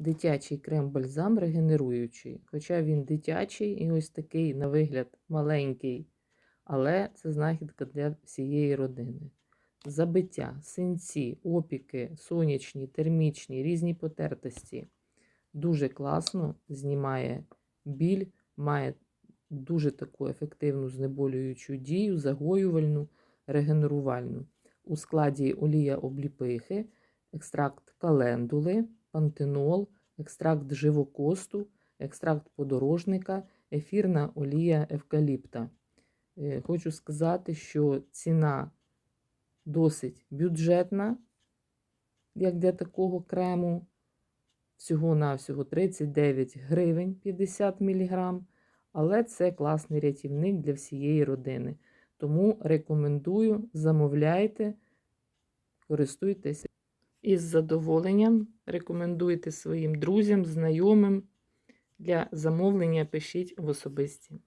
дитячий крем-бальзам регенеруючий. Хоча він дитячий і ось такий, на вигляд, маленький, але це знахідка для всієї родини. Забиття, синці, опіки, сонячні, термічні, різні потертості. Дуже класно знімає біль, має дуже таку ефективну знеболюючу дію, загоювальну, регенерувальну. У складі олія обліпихи, екстракт календули, пантенол, екстракт живокосту, екстракт подорожника, ефірна олія евкаліпта. Е, Хочу сказати, що ціна досить бюджетна, як для такого крему. Всього-навсього 39 гривень 50 мг, але це класний рятівник для всієї родини. Тому рекомендую, замовляйте, користуйтесь. Із задоволенням рекомендуйте своїм друзям, знайомим. Для замовлення пишіть в особисті.